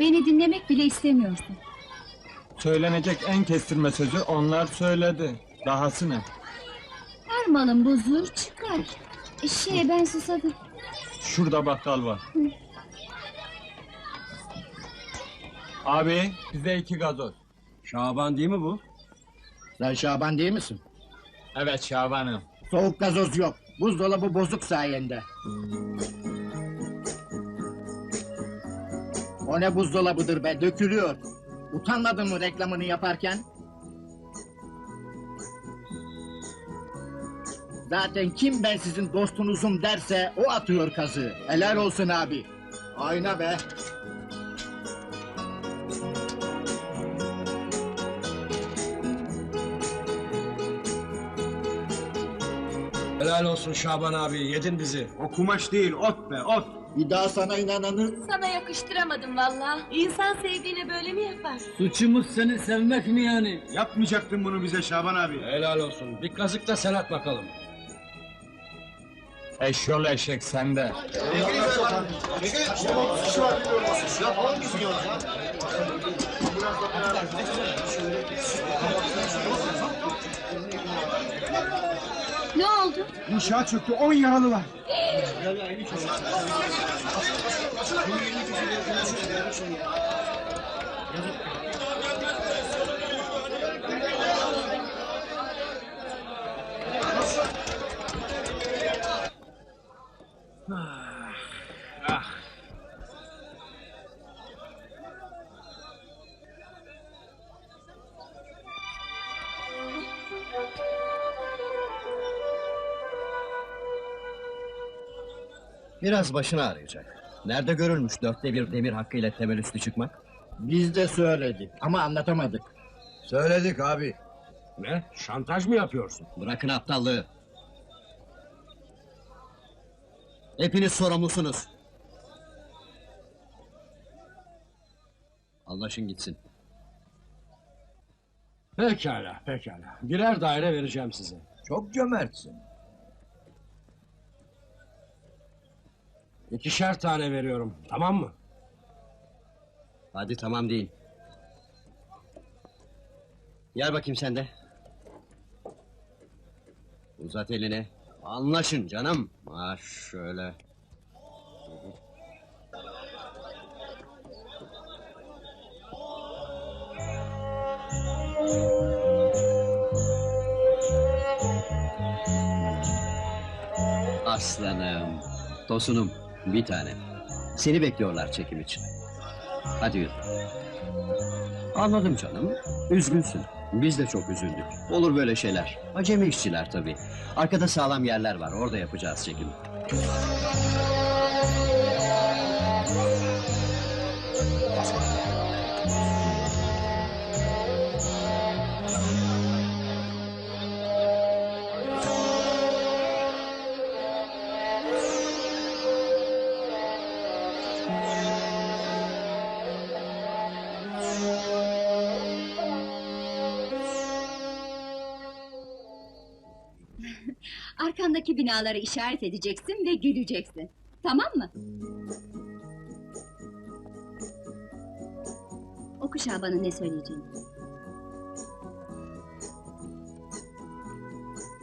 Beni dinlemek bile istemiyorsun. Söylenecek en kestirme sözü onlar söyledi. Dahası ne? Her malın bozulur çıkar. Şey ben susadım. Şurada bakkal var. Abi bize iki gazoz. Şaban değil mi bu? Sen Şaban değil misin? Evet Şaban'ım. Soğuk gazoz yok. Buzdolabı bozuk sayende. O ne buzdolabıdır be dökülüyor. Utanmadın mı reklamını yaparken? Zaten kim ben sizin dostunuzum derse o atıyor kazığı. Helal olsun abi. Ayna be. Helal olsun Şaban abi yedin bizi. O kumaş değil ot be ot. Bir daha sana inananı Sana yakıştıramadım valla. İnsan sevdiğine böyle mi yapar? Suçumuz seni sevmek mi yani? Yapmayacaktın bunu bize Şaban abi. Helal olsun. Bir kazık da sen at bakalım. Eşyol eşek sende. Ne oldu? İnşaat çöktü 10 yaralı var. Biraz başını ağrıyacak. Nerede görülmüş dörtte bir demir hakkıyla temel üstü çıkmak? biz de söyledik ama anlatamadık. Söyledik abi. Ne? Şantaj mı yapıyorsun? Bırakın aptallığı. Hepiniz sorumlusunuz. Anlaşın gitsin. Pekala pekala. Birer daire vereceğim size. Çok cömertsin. İkişer tane veriyorum. Tamam mı? Hadi tamam deyin. Gel bakayım sen de. Uzat elini. Anlaşın canım. Ha şöyle. Aslanım, tosunum, bir tane. Seni bekliyorlar çekim için. Hadi yürü. Anladım canım. Üzgünsün. Biz de çok üzüldük. Olur böyle şeyler. Acemi işçiler tabii. Arkada sağlam yerler var. Orada yapacağız çekimi. Arkandaki binaları işaret edeceksin ve güleceksin. Tamam mı? Oku Şaban'ın ne söyleyeceğini.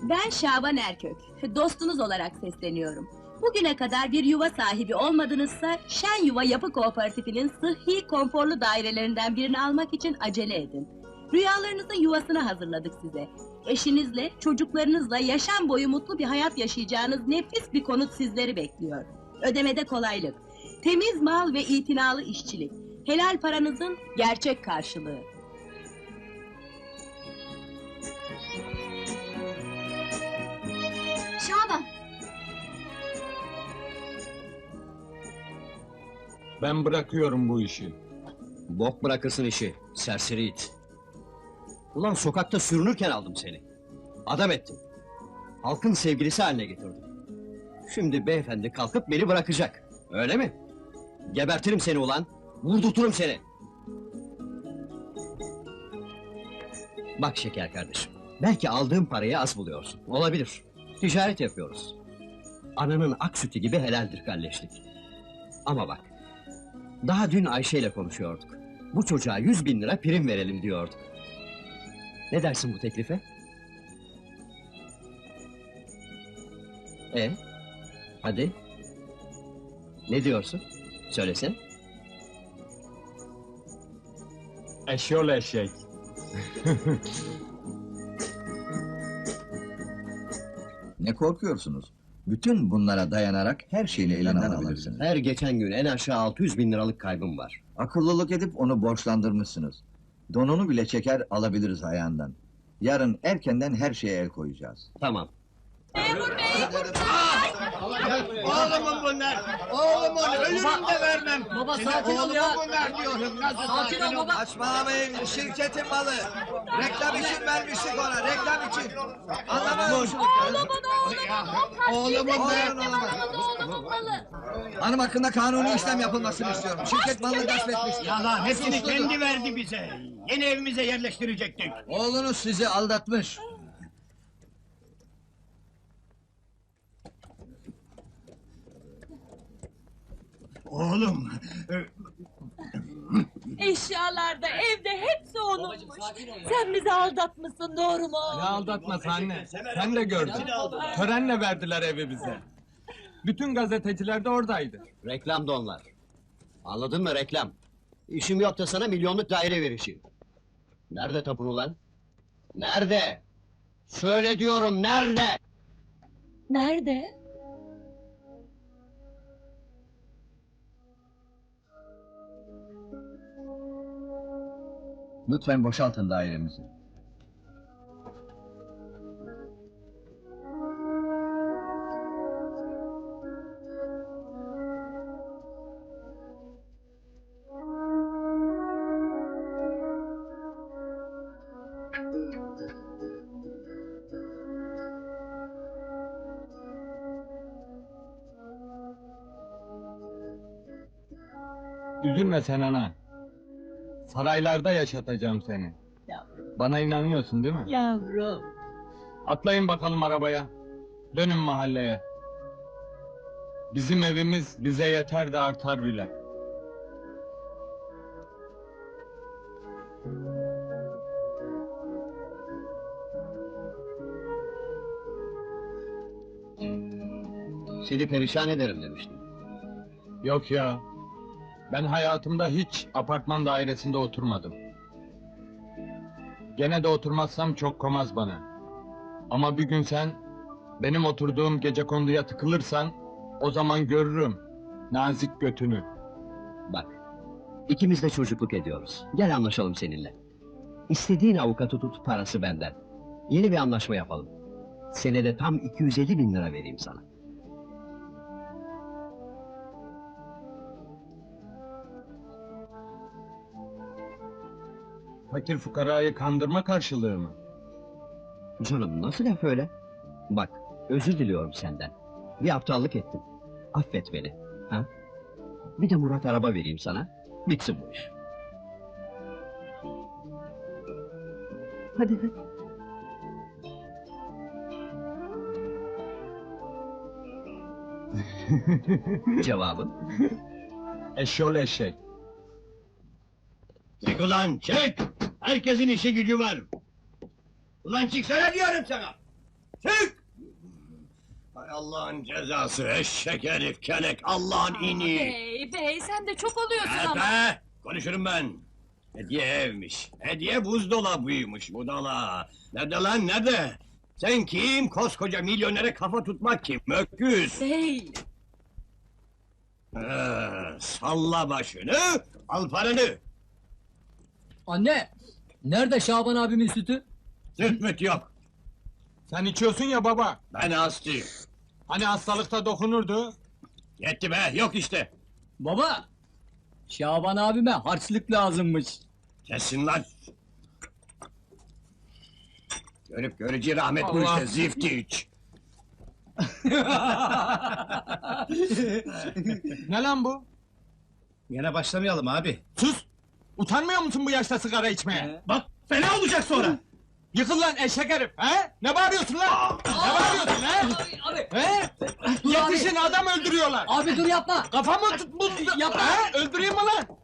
Ben Şaban Erkök. Dostunuz olarak sesleniyorum. Bugüne kadar bir yuva sahibi olmadınızsa Şen Yuva Yapı Kooperatifinin sıhhi konforlu dairelerinden birini almak için acele edin. Rüyalarınızın yuvasını hazırladık size. Eşinizle, çocuklarınızla yaşam boyu mutlu bir hayat yaşayacağınız nefis bir konut sizleri bekliyor. Ödemede kolaylık, temiz mal ve itinalı işçilik, helal paranızın gerçek karşılığı. Şaban! Ben bırakıyorum bu işi. Bok bırakırsın işi. Serseri it. Ulan sokakta sürünürken aldım seni. Adam ettim. Halkın sevgilisi haline getirdim. Şimdi beyefendi kalkıp beni bırakacak. Öyle mi? Gebertirim seni ulan. Vurdurturum seni. Bak şeker kardeşim. Belki aldığım parayı az buluyorsun. Olabilir. Ticaret yapıyoruz. Ananın ak sütü gibi helaldir kalleşlik. Ama bak. Daha dün Ayşe ile konuşuyorduk. Bu çocuğa yüz bin lira prim verelim diyorduk. Ne dersin bu teklife? E, hadi. Ne diyorsun? Söylesene. Eşyol eşek. Ne korkuyorsunuz? Bütün bunlara dayanarak her şeyini elinden alabilirsiniz. Her geçen gün en aşağı 600 bin liralık kaybım var. Akıllılık edip onu borçlandırmışsınız. Donunu bile çeker alabiliriz ayağından. Yarın erkenden her şeye el koyacağız. Tamam. Oğlumun bunlar. Oğlumun ölürüm de vermem. Baba sakin ol ya. bunlar diyorum. Nasıl Sakin ol baba. Saçmalamayın şirketin malı. Reklam için vermiştik ona reklam için. Anlamıyor musunuz? Oğlumun Oğlumun malı. Hanım hakkında kanuni işlem yapılmasını istiyorum. Şirket malını gasp etmiştir. Yalan hepsini kendi verdi bize. Yeni evimize yerleştirecektik. Oğlunuz sizi aldatmış. Oğlum. Eşyalarda, evde hepsi onunmuş. Sen bizi aldatmışsın doğru mu? Ne aldatması anne? Sen de gördün. Törenle verdiler evi bize. Bütün gazeteciler de oradaydı. Reklam da onlar. Anladın mı reklam? İşim yok da sana milyonluk daire verişim. Nerede tapunu lan? Nerede? Söyle diyorum nerede? Nerede? Lütfen boşaltın dairemizi. Üzülme sen ana. Saraylarda yaşatacağım seni. Bana inanıyorsun değil mi? Yavrum. Atlayın bakalım arabaya. Dönün mahalleye. Bizim evimiz bize yeter de artar bile. Seni perişan ederim demiştim. Yok ya. Ben hayatımda hiç apartman dairesinde oturmadım. Gene de oturmazsam çok komaz bana. Ama bir gün sen benim oturduğum gece konduya tıkılırsan o zaman görürüm nazik götünü. Bak, ikimiz de çocukluk ediyoruz. Gel anlaşalım seninle. İstediğin avukatı tut, parası benden. Yeni bir anlaşma yapalım. Senede tam 250 bin lira vereyim sana. Fakir fukarayı kandırma karşılığı mı? Canım nasıl laf öyle? Bak, özür diliyorum senden. Bir aptallık ettim. Affet beni. Ha? Bir de Murat araba vereyim sana. Bitsin bu iş. Hadi hadi. Cevabın? Eşyol eşek. Çık ulan çık. Herkesin işi gücü var. Ulan çıksana diyorum sana. Çık. Hay Allah'ın cezası eşek herif kelek Allah'ın ini. Bey, bey sen de çok oluyorsun ama. Efe konuşurum ben. Hediye evmiş. Hediye buzdolabıymış budala. Nerede lan nerede? Sen kim? Koskoca milyonere kafa tutmak kim? Öküz. Bey, Ee, salla başını, al paranı. Anne. Nerede Şaban abimin sütü? Süt müt yok. Sen içiyorsun ya baba. Ben hastayım. Hani hastalıkta dokunurdu. Yetti be, yok işte. Baba. Şaban abime harçlık lazımmış. Kesin lan. Görüp görücü rahmet bu Allah. işte, zifti iç. Ne lan bu? Yine başlamayalım abi. Sus! Utanmıyor musun bu yaşta sigara içmeye? Bak fena olacak sonra. Yıkıl lan eşek herif! He? Ne bağırıyorsun lan? ne bağırıyorsun lan? Abi, He? Yetişin adam öldürüyorlar! Abi dur yapma. Kafamı tut buz... Yapma. He? Öldüreyim mi lan?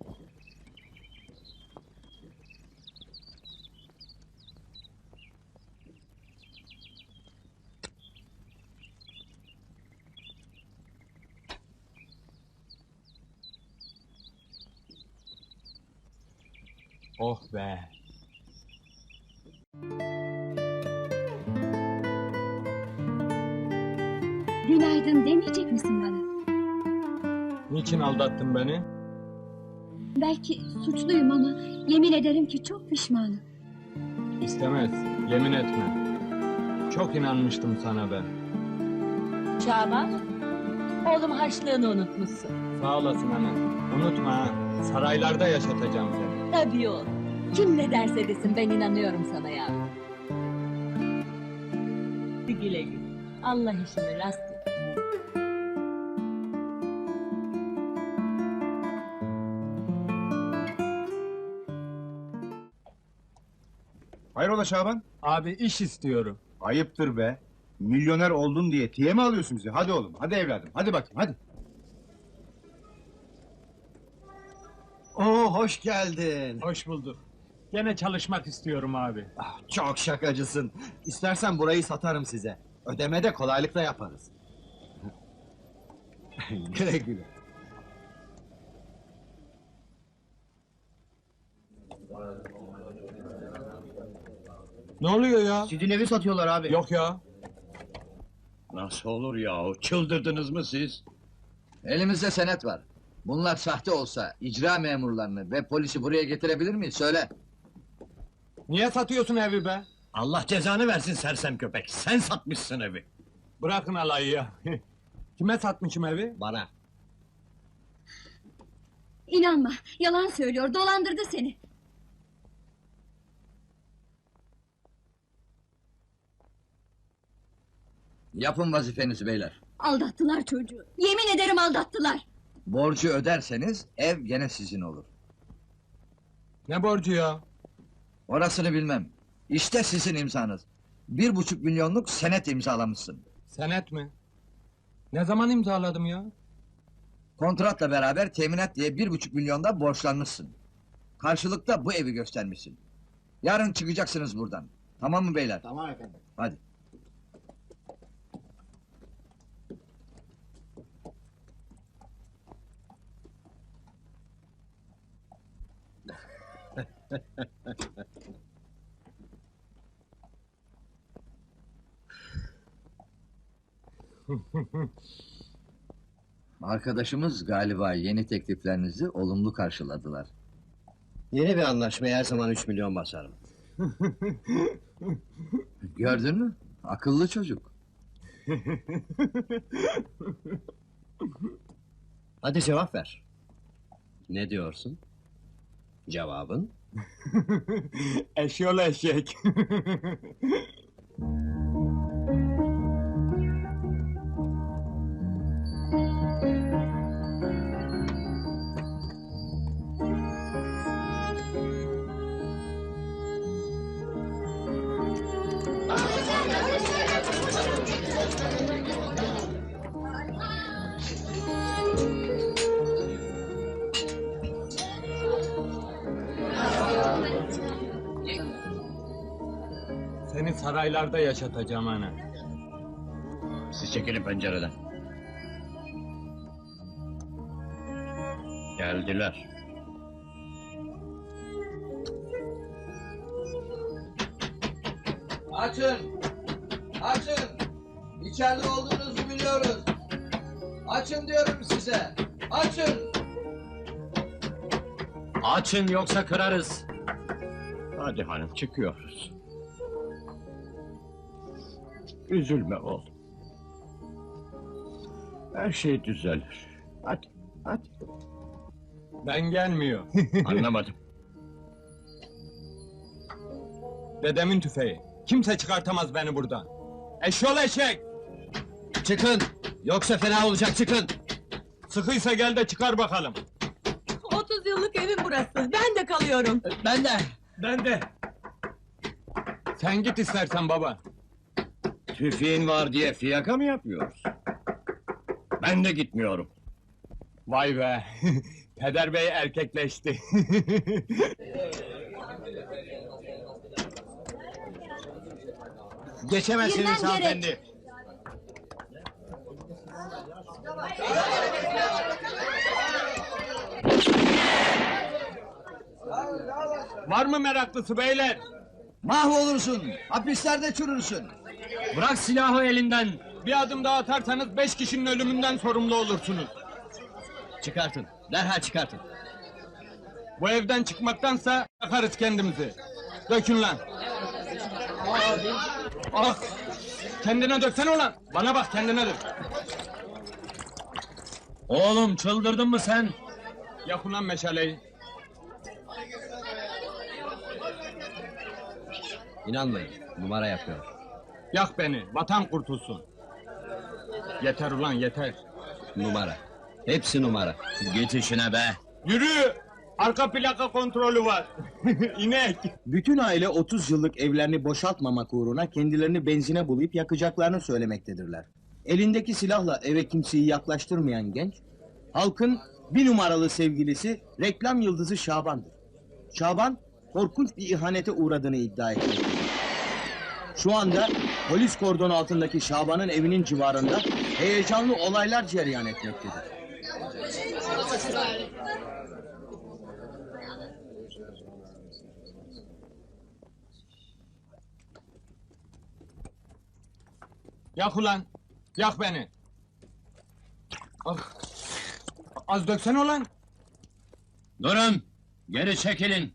Oh be! Günaydın demeyecek misin bana? Niçin aldattın beni? Belki suçluyum ama yemin ederim ki çok pişmanım. İstemez, yemin etme. Çok inanmıştım sana ben. Şaban, oğlum harçlığını unutmuşsun. Sağ olasın anne. Unutma ha, saraylarda yaşatacağım seni. Tabii oğlum. Kim ne derse desin ben inanıyorum sana yavrum. Güle güle. Allah işini rast getir. Hayrola Şaban? Abi iş istiyorum. Ayıptır be. Milyoner oldun diye tiye mi alıyorsun bizi? Hadi oğlum, hadi evladım, hadi bakayım, hadi. Oo hoş geldin. Hoş bulduk. Gene çalışmak istiyorum abi. Ah, Çok şakacısın. İstersen burayı satarım size. Ödeme de kolaylıkla yaparız. güle güle. Ne oluyor ya? Sizin evi satıyorlar abi. Yok ya. Nasıl olur ya? Çıldırdınız mı siz? Elimizde senet var. Bunlar sahte olsa icra memurlarını ve polisi buraya getirebilir miyiz? Söyle. Niye satıyorsun evi be? Allah cezanı versin sersem köpek. Sen satmışsın evi. Bırakın alayı ya. Kime satmışım evi? Bana. İnanma, yalan söylüyor, dolandırdı seni. Yapın vazifenizi beyler. Aldattılar çocuğu. Yemin ederim aldattılar. Borcu öderseniz ev gene sizin olur. Ne borcu ya? Orasını bilmem. İşte sizin imzanız. Bir buçuk milyonluk senet imzalamışsın. Senet mi? Ne zaman imzaladım ya? Kontratla beraber teminat diye bir buçuk milyonda borçlanmışsın. Karşılıkta bu evi göstermişsin. Yarın çıkacaksınız buradan. Tamam mı beyler? Tamam efendim. Hadi. Arkadaşımız galiba yeni tekliflerinizi olumlu karşıladılar. Yeni bir anlaşmaya her zaman 3 milyon basarım. Gördün mü? Akıllı çocuk. Hadi cevap ver. Ne diyorsun? Cevabın? Eşyol eşek. saraylarda yaşatacağım ana. Siz çekilin pencereden. Geldiler. Açın! Açın! İçeride olduğunuzu biliyoruz. Açın diyorum size. Açın! Açın yoksa kırarız. Hadi hanım çıkıyoruz. Üzülme oğlum. Her şey düzelir. Hadi, hadi. Ben gelmiyor. Anlamadım. Dedemin tüfeği. Kimse çıkartamaz beni buradan. Eşyol eşek! Çıkın! Yoksa fena olacak çıkın! Sıkıysa gel de çıkar bakalım. 30 yıllık evim burası. Ben de kalıyorum. Ben de! Ben de. Sen git istersen baba. Tüfeğin var diye fiyaka mı yapıyoruz? Ben de gitmiyorum. Vay be. Peder bey erkekleşti. Geçemezsiniz gerek. hanımefendi. Var mı meraklısı beyler? Mahvolursun. Hapislerde çürürsün. Bırak silahı elinden. Bir adım daha atarsanız beş kişinin ölümünden sorumlu olursunuz. Çıkartın. Derhal çıkartın. Bu evden çıkmaktansa yakarız kendimizi. Dökün lan. Ah! Kendine döksene ulan. Bana bak kendine dök. Oğlum çıldırdın mı sen? Yak ulan meşaleyi. İnanmayın. Numara yapıyor. Yak beni. Vatan kurtulsun. Yeter ulan yeter. Numara. Hepsi numara. Git işine be. Yürü! Arka plaka kontrolü var. İnek. Bütün aile 30 yıllık evlerini boşaltmamak uğruna kendilerini benzine bulayıp yakacaklarını söylemektedirler. Elindeki silahla eve kimseyi yaklaştırmayan genç, halkın bir numaralı sevgilisi reklam yıldızı Şaban'dır. Şaban, korkunç bir ihanete uğradığını iddia etmektedir. Şu anda polis kordonu altındaki Şaban'ın evinin civarında heyecanlı olaylar cereyan etmektedir. Yak ulan. Yak beni. Ah. Az döksene ulan. Durun. Geri çekilin.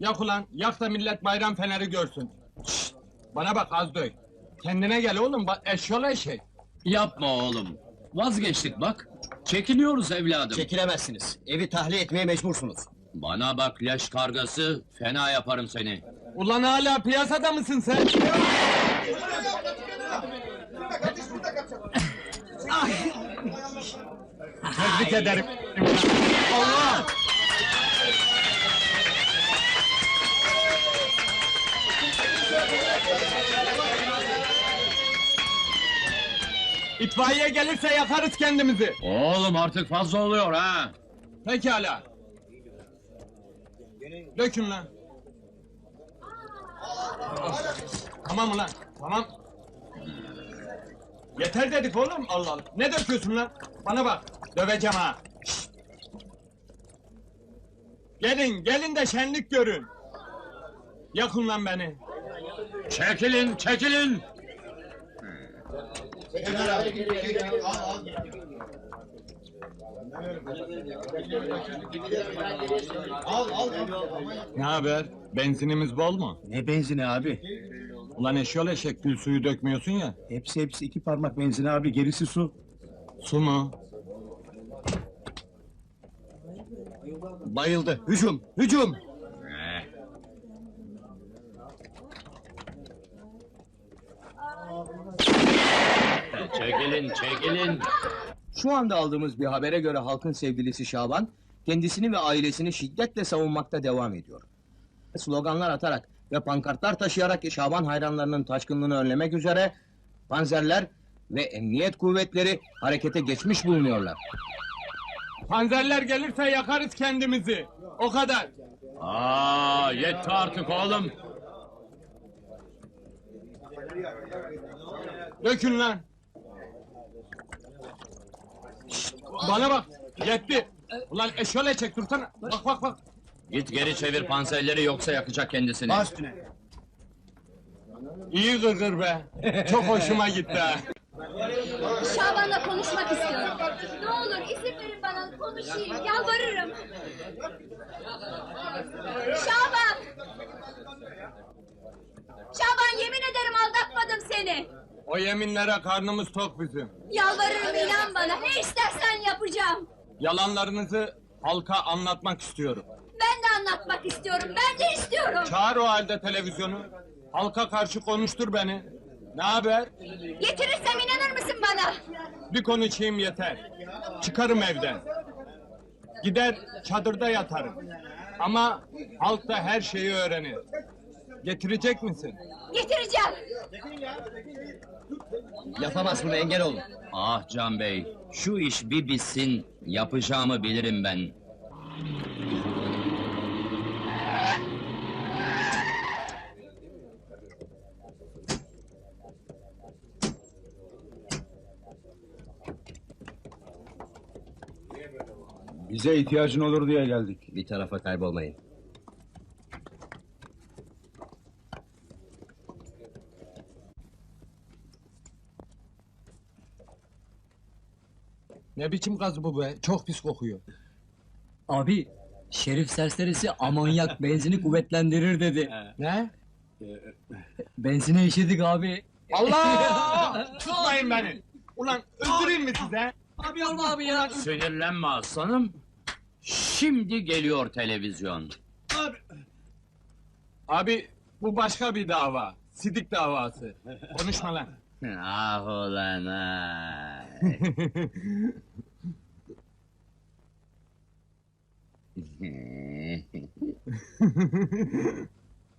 Yak ulan. Yak da millet bayram feneri görsün. Şşt! Bana bak az dök. Kendine gel oğlum. Bak eşyol eşek. Yapma oğlum. Vazgeçtik bak. Çekiniyoruz evladım. Çekilemezsiniz. Evi tahliye etmeye mecbursunuz. Bana bak leş kargası. Fena yaparım seni. Ulan hala piyasada mısın sen? Tebrik ederim. Allah! İtfaiye gelirse yakarız kendimizi. Oğlum artık fazla oluyor ha. Pekala. Dökün lan. Tamam ulan, tamam. Yeter dedik oğlum, Allah Allah. Ne döküyorsun lan? Bana bak, döveceğim ha. Gelin, gelin de şenlik görün. Yakın lan beni. Çekilin, çekilin. Ne haber? Benzinimiz bol mu? Ne benzini abi? Ulan eşyol eşek gül suyu dökmüyorsun ya. Hepsi hepsi iki parmak benzini abi, gerisi su. Su mu? Bayıldı. Hücum. Hücum. Çekilin, çekilin. Şu anda aldığımız bir habere göre halkın sevgilisi Şaban, kendisini ve ailesini şiddetle savunmakta devam ediyor. Sloganlar atarak ve pankartlar taşıyarak Şaban hayranlarının taşkınlığını önlemek üzere panzerler ve emniyet kuvvetleri harekete geçmiş bulunuyorlar. Panzerler gelirse yakarız kendimizi. O kadar. Aa, yetti artık oğlum. Dökün lan. Bana bak. Yetti. Ulan eşyole çek dursana. Bak bak bak. Git geri çevir panserleri yoksa yakacak kendisini. İyi gırgır be. Çok hoşuma gitti ha. Şaban'la konuşmak istiyorum. Ne olur izin verin bana konuşayım. Yalvarırım. Şaban! Şaban yemin ederim aldatmadım seni. O yeminlere karnımız tok bizim. Yalvarırım inan bana. Ne istersen yapacağım. Yalanlarınızı halka anlatmak istiyorum. Ben de anlatmak istiyorum. Ben de istiyorum. Çağır o halde televizyonu. Halka karşı konuştur beni. Ne haber? Getirirsem inanır mısın bana? Bir konuşayım yeter. Çıkarım evden. Gider çadırda yatarım. Ama halk da her şeyi öğrenir. Getirecek misin? Getireceğim. Yapamaz bunu engel olun. Ah Can Bey, şu iş bir bitsin, yapacağımı bilirim ben. Bize ihtiyacın olur diye geldik. Bir tarafa kaybolmayın. Ne biçim gaz bu be? Çok pis kokuyor. Abi, şerif serserisi amonyak benzini kuvvetlendirir dedi. Ne? Benzine işedik abi. Allah! Tutmayın beni! Ulan öldüreyim mi size? Abi olma abi ya. Sinirlenme aslanım. Şimdi geliyor televizyon. Abi bu başka bir dava. Sidik davası. Konuşma lan. Ah ulan ah.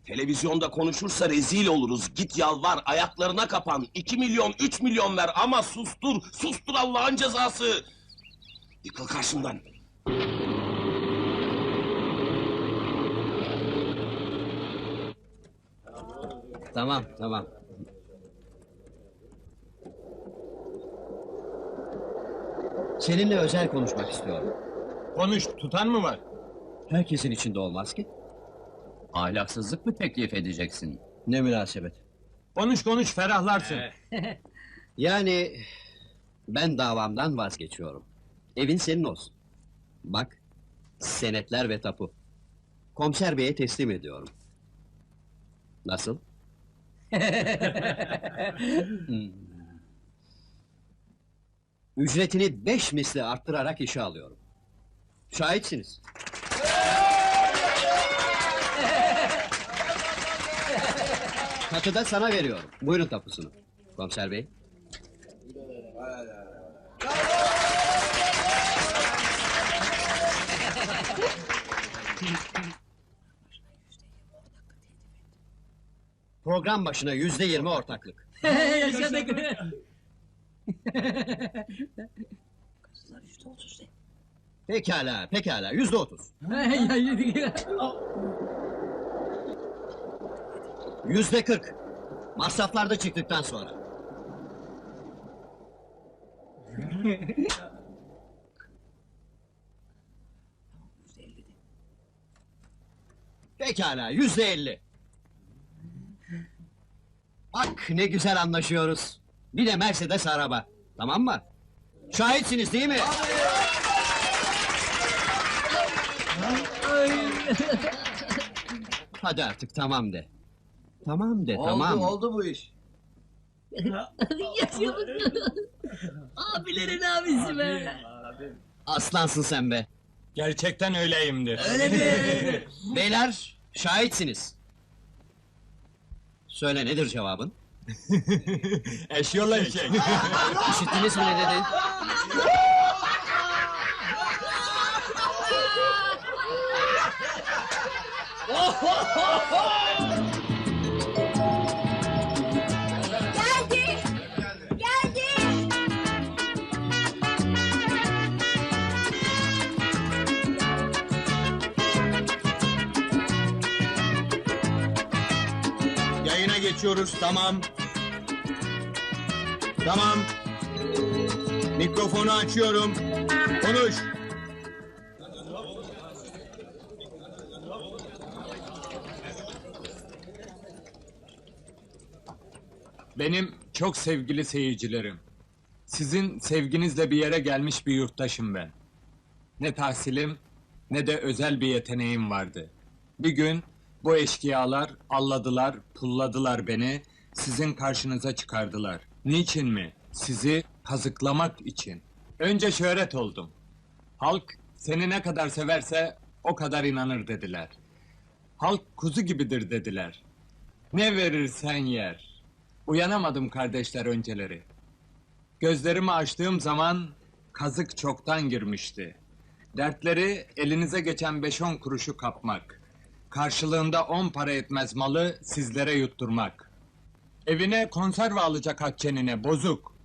Televizyonda konuşursa rezil oluruz. Git yalvar, ayaklarına kapan. 2 milyon, 3 milyon ver ama sustur, sustur Allah'ın cezası. Yıkıl karşımdan. Tamam, tamam. Seninle özel konuşmak istiyorum. Konuş, tutan mı var? Herkesin içinde olmaz ki. Ahlaksızlık mı teklif edeceksin? Ne münasebet. Konuş konuş, ferahlarsın. Yani ben davamdan vazgeçiyorum. Evin senin olsun. Bak, senetler ve tapu. Komiser beye teslim ediyorum. Nasıl? Hmm. Ücretini beş misli arttırarak işe alıyorum. Şahitsiniz. Katı da sana veriyorum. Buyurun tapusunu. Komiser bey. Program başına yüzde yirmi ortaklık. Yaşadık. Pekala, pekala, yüzde otuz. Yüzde kırk. Masraflar da çıktıktan sonra. Pekala, yüzde elli. Bak ne güzel anlaşıyoruz. Bir de Mercedes araba. Tamam mı? Şahitsiniz değil mi? Hadi artık tamam de. Tamam de, tamam. oldu bu iş. Abilerin abisi be. Aslansın sen be. Gerçekten öyleyimdir. Beyler, şahitsiniz. Söyle nedir cevabın? Eşyolla eşek. İşittiniz mi ne dedi? Geldi. geçiyoruz, tamam. Tamam. Mikrofonu açıyorum. Konuş. Benim çok sevgili seyircilerim. Sizin sevginizle bir yere gelmiş bir yurttaşım ben. Ne tahsilim ne de özel bir yeteneğim vardı. Bir gün bu eşkıyalar alladılar, pulladılar beni, sizin karşınıza çıkardılar. Niçin mi? Sizi kazıklamak için. Önce şöhret oldum. Halk seni ne kadar severse o kadar inanır dediler. Halk kuzu gibidir dediler. Ne verirsen yer. Uyanamadım kardeşler önceleri. Gözlerimi açtığım zaman kazık çoktan girmişti. Dertleri elinize geçen 5-10 kuruşu kapmak. Karşılığında 10 para etmez malı sizlere yutturmak. Evine konserve alacak Hatice'nine bozuk.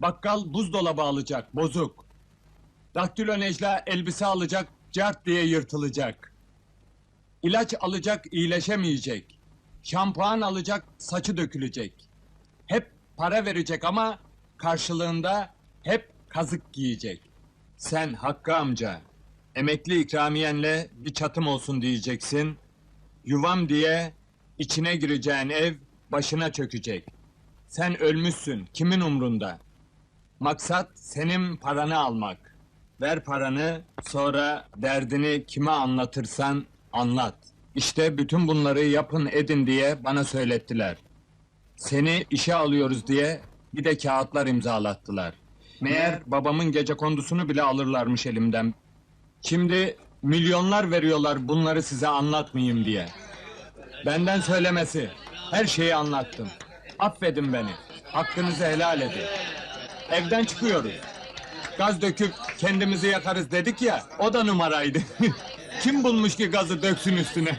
Bakkal buzdolabı alacak bozuk. Daktilo Necla elbise alacak cart diye yırtılacak. İlaç alacak iyileşemeyecek. Şampuan alacak saçı dökülecek. Hep para verecek ama karşılığında hep kazık giyecek. Sen Hakkı amca, emekli ikramiyenle bir çatım olsun diyeceksin. Yuvam diye içine gireceğin ev başına çökecek. Sen ölmüşsün, kimin umrunda? Maksat senin paranı almak. Ver paranı, sonra derdini kime anlatırsan anlat. İşte bütün bunları yapın edin diye bana söylettiler. Seni işe alıyoruz diye bir de kağıtlar imzalattılar. Meğer babamın gece kondusunu bile alırlarmış elimden. Şimdi milyonlar veriyorlar bunları size anlatmayayım diye. Benden söylemesi. Her şeyi anlattım. Affedin beni. Hakkınızı helal edin. Evden çıkıyoruz. Gaz döküp kendimizi yakarız dedik ya, o da numaraydı. Kim bulmuş ki gazı döksün üstüne?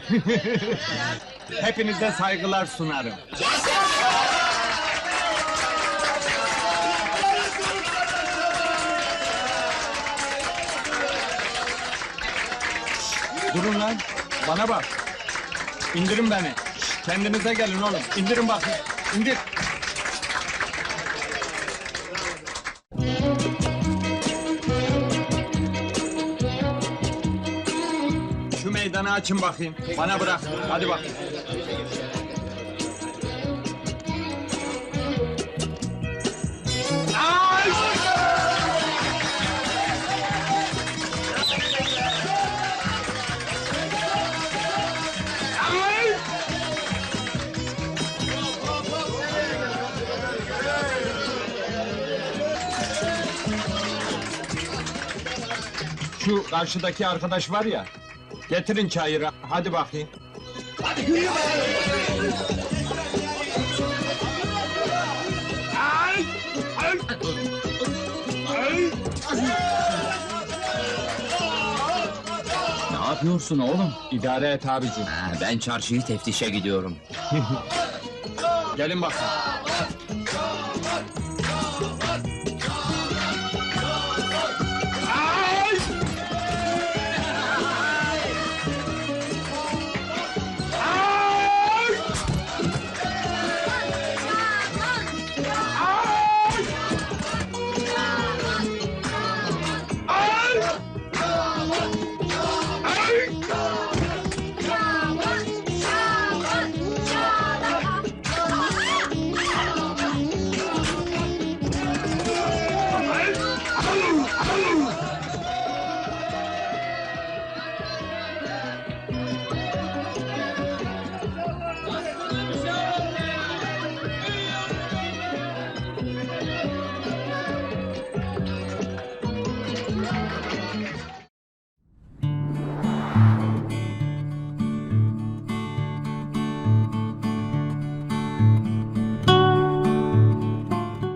Hepinize saygılar sunarım. Durun lan, bana bak. İndirin beni. Kendinize gelin oğlum. İndirin bakın. İndir. Şu meydanı açın bakayım. Bana bırak. Hadi bakayım. Karşıdaki arkadaş var ya. Getirin çayırı. Hadi bakayım. Ne yapıyorsun oğlum? İdare et abicim. Ha, ben çarşıyı teftişe gidiyorum. Gelin bakın.